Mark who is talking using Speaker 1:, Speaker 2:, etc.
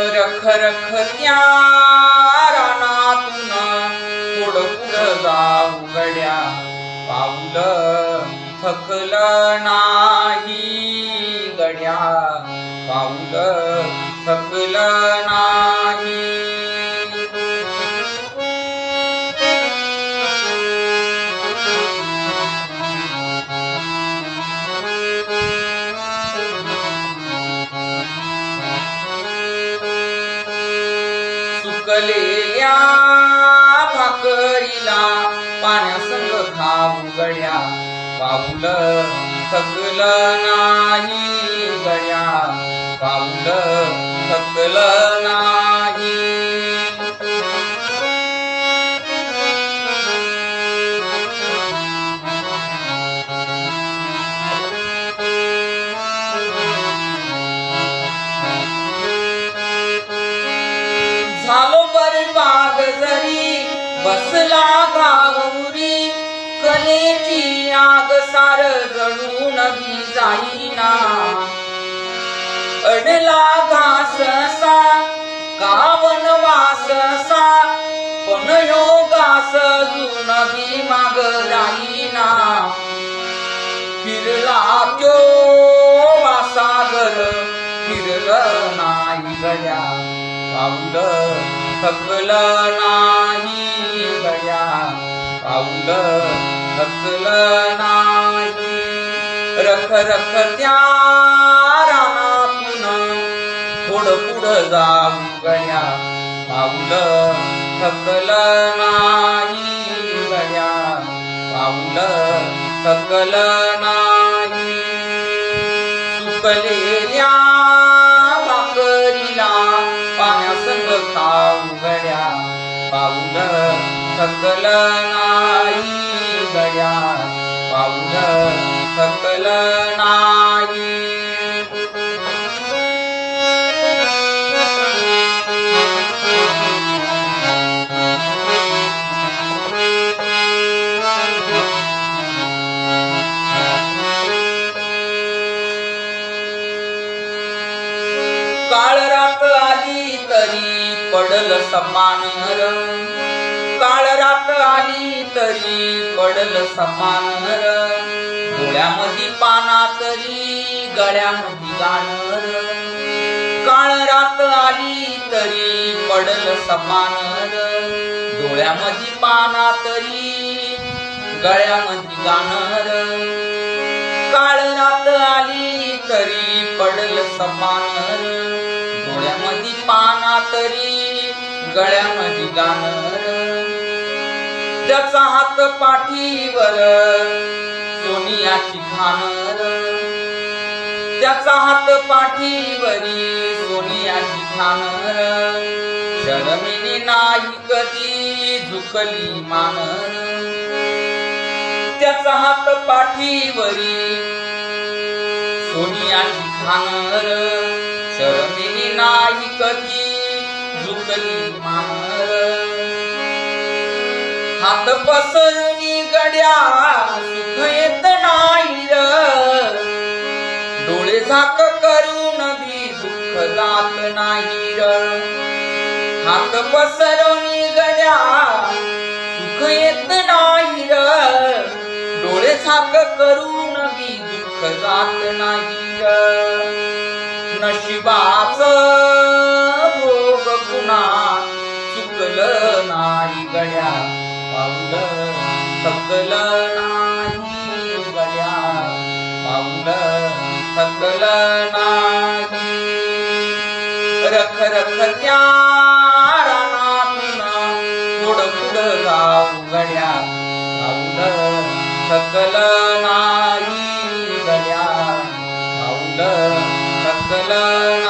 Speaker 1: रख रख त्या रानातून थोडं पुढं जाऊ गड्या पाऊल थकलं नाही गड्या. पाऊल थकलं नाही. सुकलेल्या भाकरीला पाण्यासंग खाऊ गड्या पाऊल थकल नाही गड्या. पाऊल थकल नाही वाघ जरी बसला गावरी कलेची आग सार जळून बी जाईना. अडला घास असा गावन वास असा पण योगास जुन बी माग राहीना. फिरला त्यो वासागर फिरलं नाही गया पाऊल थकलं नाही गड्या पाऊल थकलं नाही. रख रख त्या रानातून थोडं पुढं जाऊ गया. पाऊल थकलं नाही गया पाऊल थकलं नाही. सुकले सकल नाही गड्या पाऊल सकल नाही. काळ रात आली तरी पडल समान नर काळ रात आली तरी पडल समान नर. डोळ्यामध्ये पाना तरी गळ्यामध्ये गाणर काळ रात आली तरी पडल समान नर. डोळ्यामध्ये पाना तरी गळ्यामध्ये गाणर काळ रात आली तरी पडल समान डोळ्यामध्ये पाना तरी गळ्यामध्ये गाणर त्याचा हात पाठीवर. सोनियाची खानर त्याचा हात पाठीवरी सोनियाची खानर शरमिनी नाही कधी झुकली मानर. त्याचा हात पाठीवरी सोनियाची खानर शरमिनी नाही कधी झुकली मानर. हात पसरणी गड्या सुख येत नाही डोळे झाक करून बी दुःख जात नाही र. हात पसरवणी गड्या सुख येत नाही र. डोळे झाक करून बी दुःख जात नाही र. नशिबाच थकलं नाही गड्या पाऊल थकलं नाही रख रख त्या रानातून थोडं जाऊ गड्या पाऊल नाही गड्या पाऊल नाही